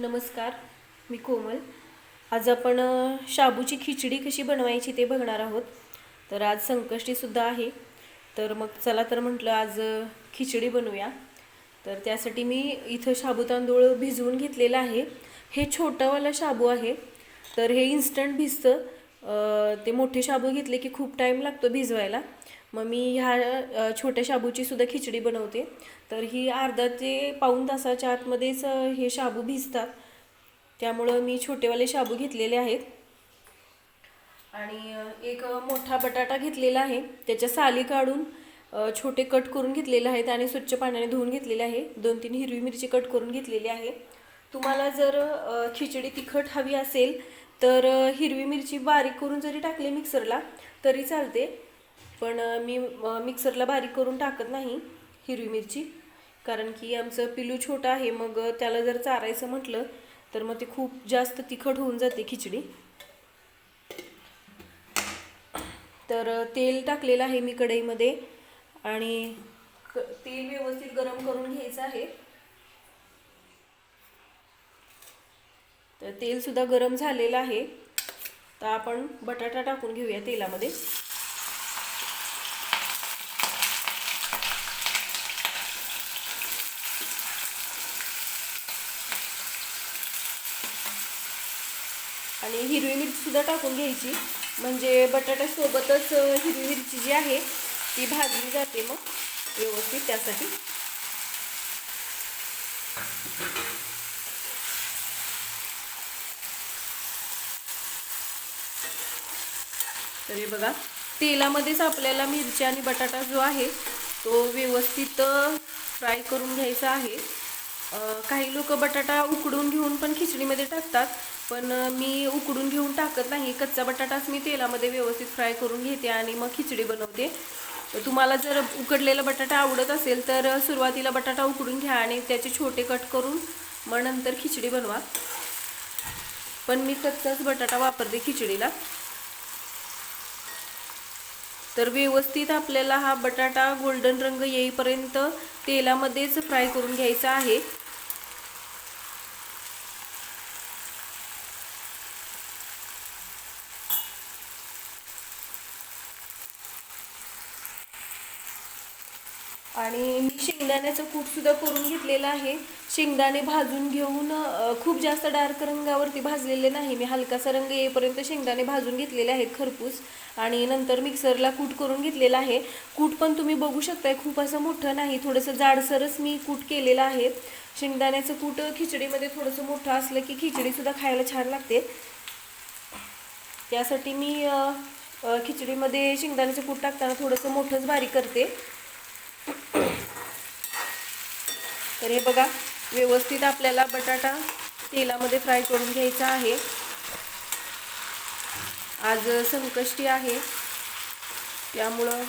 नमस्कार मी कोमल. आज आपण शाबूची खिचडी कशी बनवायची ते बघणार आहोत. तर आज संकष्टीसुद्धा आहे. तर मग चला तर म्हटलं आज खिचडी बनवूया. तर त्यासाठी मी इथं शाबू तांदूळ भिजवून घेतलेला आहे. हे छोटंवालं शाबू आहे. तर हे इन्स्टंट भिजतं. ते मोठे शाबू घेतले की खूप टाईम लागतो भिजवायला. मग मी ह्या छोट्या शाबूची सुद्धा खिचडी बनवते. तर ही अर्धा ते पाऊण तासाच्या आतमध्येच हे शाबू भिजतात. त्यामुळं मी छोटेवाले शाबू घेतलेले आहेत. आणि एक मोठा बटाटा घेतलेला आहे. त्याच्या साली काढून छोटे कट करून घेतलेले आहेत आणि स्वच्छ पाण्याने धुवून घेतलेले आहे. दोन तीन हिरवी मिरची कट करून घेतलेली आहे. तुम्हाला जर खिचडी तिखट हवी असेल तर हिरवी मिरची बारीक करून जरी टाकली मिक्सरला तरी चालते. पण मी मिक्सरला बारीक करून टाकत नाही हिरवी मिरची. कारण की आमचं पिलू छोटं आहे मग त्याला जर चारायचं म्हटलं तर मग ते खूप जास्त तिखट होऊन जाते खिचडी. तर तेल टाकलेलं आहे मी कढईमध्ये. आणि क तेल व्यवस्थित गरम करून घ्यायचं आहे. तर तेलसुद्धा गरम झालेलं आहे. तर आपण बटाटा टाकून घेऊया तेलामध्ये. आणि हिरवी मिरचीसुद्धा टाकून घ्यायची. म्हणजे बटाट्यासोबतच हिरवी मिरची जी आहे ती भाजली जाते मग. व्यवस्थित त्यासाठी. तर हे बघा तेलामध्येच आपल्याला मिरची आणि बटाटा जो आहे तो व्यवस्थित फ्राय करून घ्यायचा आहे. काही लोक बटाटा उकडून घेऊन पण खिचडीमध्ये टाकतात पण मी उकडून घेऊन टाकत नाही. कच्चा बटाटाच मी तेलामध्ये व्यवस्थित फ्राय करून घेते आणि मग खिचडी बनवते. तुम्हाला जर उकडलेला बटाटा आवडत असेल तर सुरुवातीला बटाटा उकडून घ्या आणि त्याचे छोटे कट करून मग नंतर खिचडी बनवा. पण मी कच्चाच बटाटा वापरते खिचडीला. तर व्यवस्थित आपल्याला हा बटाटा गोल्डन रंग येईपर्यंत तेलामध्येच फ्राय करून घ्यायचा आहे. आणि मी शेंगदाण्याचं कूटसुद्धा करून घेतलेलं आहे. शेंगदाणे भाजून घेऊन खूप जास्त डार्क रंगावरती भाजलेले नाही. मी हलकासा रंग येईपर्यंत शेंगदाणे भाजून घेतलेले आहेत खरपूस. आणि नंतर मिक्सरला कूट करून घेतलेलं आहे. कूट पण तुम्ही बघू शकताय खूप असं मोठं नाही. थोडंसं जाडसरच मी कूट केलेलं आहे. शेंगदाण्याचं कूट खिचडीमध्ये थोडंसं मोठं असलं की खिचडीसुद्धा खायला छान लागते. त्यासाठी मी खिचडीमध्ये शेंगदाण्याचं कूट टाकताना थोडंसं मोठंच बारीक करते. तर हे बघा व्यवस्थित आपल्याला बटाटा तेलामध्ये फ्राय करून घ्यायचा आहे. आज संकष्टी आहे. त्यामुळं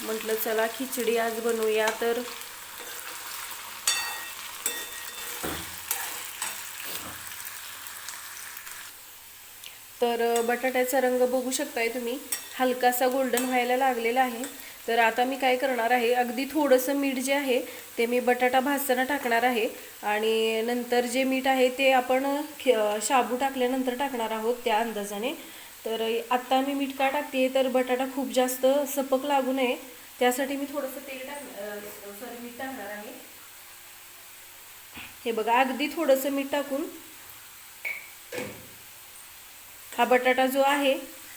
म्हटलं चला खिचडी आज बनवूया. तर तर बटाट्याचा रंग बघू शकताय तुम्ही. हलकासा गोल्डन व्हायला लागलेला आहे. तर आता मी काय करणार आहे अगदी थोडंसं मीठ जे आहे ते मी बटाटा भाजताना टाकणार आहे. आणि नंतर जे मीठ आहे ते आपण शाबू टाकल्यानंतर टाकणार आहोत त्या अंदाजाने. तर आत्ता मी मीठ का टाकते तर बटाटा खूप जास्त सपक लागू नये. त्यासाठी मी थोडंसं तेल टाक सॉरी मीठ टाकणार आहे. हे बघा अगदी थोडंसं मीठ टाकून हा बटाटा जो आहे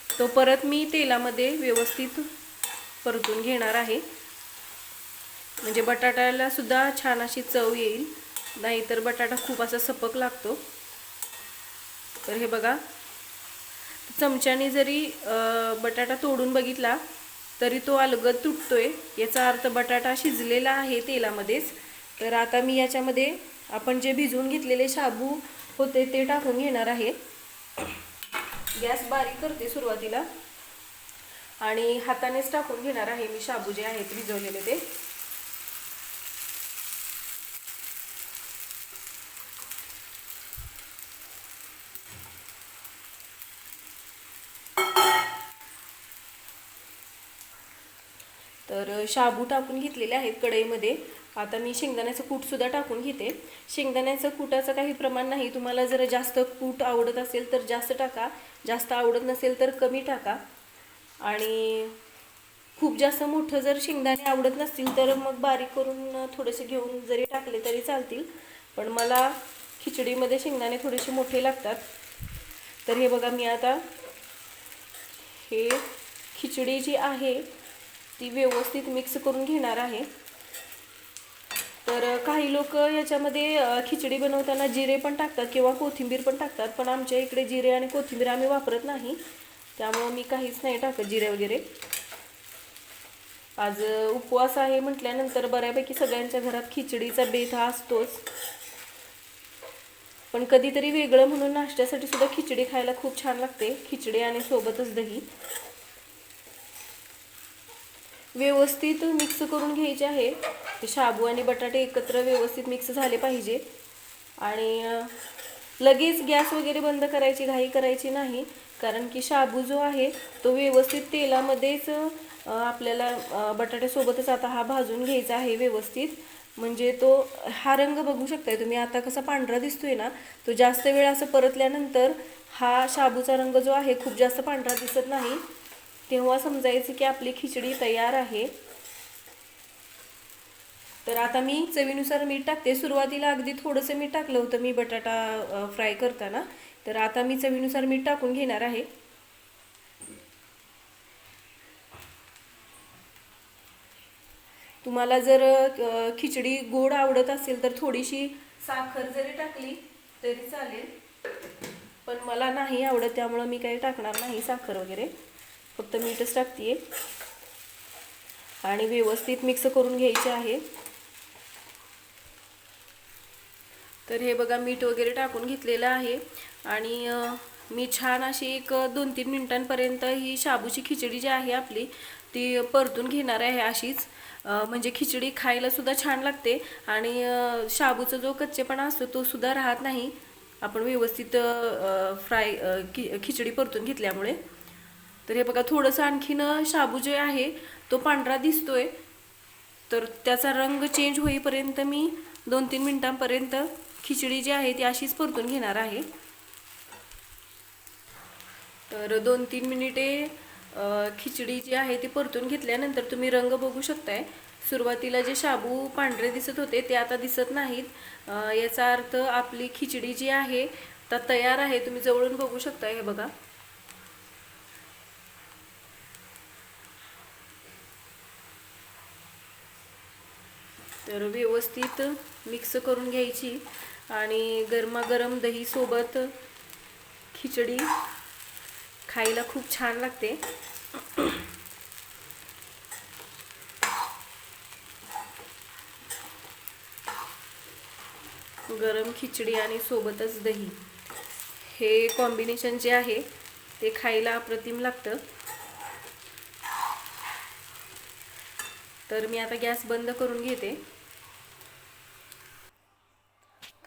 तो परत मी तेलामध्ये व्यवस्थित परतून घेणार आहे. म्हणजे बटाट्याला सुद्धा छान अशी चव येईल. नाहीतर बटाटा खूप असा सपक लागतो. तर हे बघा. चमच्याने जरी बटाटा तोडून बघितला तरी तो अलगद तुटतोय. याचा अर्थ बटाटा शिजलेला आहे तेलामध्येच. तर आता मी याच्यामध्ये आपण जे भिजवून घेतलेले शाबू होते ते टाकून घेणार आहे. गॅस बारीक करते सुरुवातीला. आणि हातानेच टाकून घेणार आहे मी शाबू जे आहेत भिजवलेले ते. तर शाबू टाकून घेतलेले आहेत कढईमध्ये. आता मी शेंगदाण्याचं कूटसुद्धा टाकून घेते. शेंगदाण्याचं कुटाचं काही प्रमाण नाही. तुम्हाला जर जास्त कूट आवडत असेल तर जास्त टाका. जास्त आवडत नसेल तर कमी टाका. आणि खूप जास्त मोठं जर शेंगदाणे आवडत नसतील तर मग बारीक करून थोडेसे घेऊन जरी टाकले तरी चालतील. पण मला खिचडीमध्ये शेंगदाणे थोडेसे मोठे लागतात. तर हे बघा मी आता हे खिचडी जी आहे ती व्यवस्थित मिक्स करून घेणार आहे. तर काही लोक याच्यामध्ये खिचडी बनवताना जिरे पण टाकतात किंवा कोथिंबीर पण टाकतात पण आमच्या इकडे जिरे आणि कोथिंबीर आम्ही वापरत नाही. त्यामुळं मी काहीच नाही टाकत जिरे वगैरे. आज उपवास आहे म्हटल्यानंतर बऱ्यापैकी सगळ्यांच्या घरात खिचडीचा बेत हा असतोच. पण कधीतरी वेगळं म्हणून नाश्त्यासाठी सुद्धा खिचडी खायला खूप छान लागते. खिचडी आणि सोबतच दही. व्यवस्थित मिक्स करून घ्यायचे आहे. शाबू आणि बटाटे एकत्र व्यवस्थित मिक्स झाले पाहिजे. आणि लगेच गॅस वगैरे बंद करायची घाई करायची नाही. कारण की शाबू जो आहे तो व्यवस्थित तेलामध्येच आपल्याला बटाट्यासोबतच आता हा भाजून घ्यायचा आहे व्यवस्थित. म्हणजे तो हा रंग बघू शकताय तुम्ही. आता कसा पांढरा दिसतोय ना तो जास्त वेळ असं परतल्यानंतर हा शाबूचा रंग जो आहे खूप जास्त पांढरा दिसत नाही. तेव्हा समजायचं की आपली खिचडी तयार आहे. तर आता मी चवीनुसार मीठ टाकते. सुरुवातीला अगदी थोडंसं मीठ टाकलं होतं मी बटाटा फ्राय करताना. तर आता मी चवीनुसार मीठ टाकून घेणार आहे. तुम्हाला जर खिचडी गोड आवडत असेल तर थोडीशी साखर जरी टाकली तरी चालेल. पण मला नाही आवडत त्यामुळं मी काही टाकणार नाही साखर वगैरे. फक्त मीठच टाकते आणि व्यवस्थित मिक्स करून घ्यायचे आहे. तर हे बघा मीठ वगैरे टाकून घेतलेलं आहे. आणि मी छान अशी एक दोन तीन मिनिटांपर्यंत ही शाबूची खिचडी जी आहे आपली ती परतून घेणार आहे अशीच. म्हणजे खिचडी खायला सुद्धा छान लागते आणि शाबूचा जो कच्चेपणा असतो तो सुद्धा राहत नाही. आपण व्यवस्थित फ्राय खि खिचडी परतून घेतल्यामुळे. तर हे बघा थोडंसं आणखीन शाबू जे आहे तो पांढरा दिसतोय. तर त्याचा रंग चेंज होईपर्यंत मी दोन तीन मिनटांपर्यंत खिचडी जी आहे ती अशीच परतून घेणार आहे. तर दोन तीन मिनिटे खिचडी जी आहे ती परतून घेतल्यानंतर तुम्ही रंग बघू शकताय. सुरुवातीला जे शाबू पांढरे दिसत होते ते आता दिसत नाहीत. याचा अर्थ आपली खिचडी जी आहे तर तयार आहे. तुम्ही जवळून बघू शकता हे बघा. तर व्यवस्थित मिक्स करून घ्यायची आणि गरमागरम दहीसोबत खिचडी खायला खूप छान लागते. गरम खिचडी आणि सोबतच दही. हे कॉम्बिनेशन जे आहे ते खायला अप्रतिम लागतं. तर मी आता गॅस बंद करून घेते.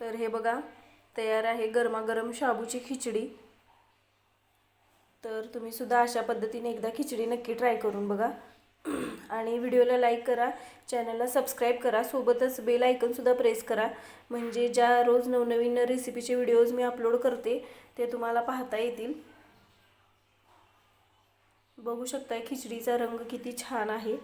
तर हे बघा तयार आहे गरमागरम शाबूची खिचडी. तर तुम्ही सुद्धा अशा पद्धतीने एकदा खिचडी नक्की ट्राय करून बघा. आणि व्हिडिओला लाईक करा चॅनलला सबस्क्राईब करा सोबतच बेल आयकनसुद्धा प्रेस करा. म्हणजे ज्या रोज नवनवीन रेसिपीचे व्हिडिओज मी अपलोड करते ते तुम्हाला पाहता येतील. बघू शकताय खिचडीचा रंग किती छान आहे.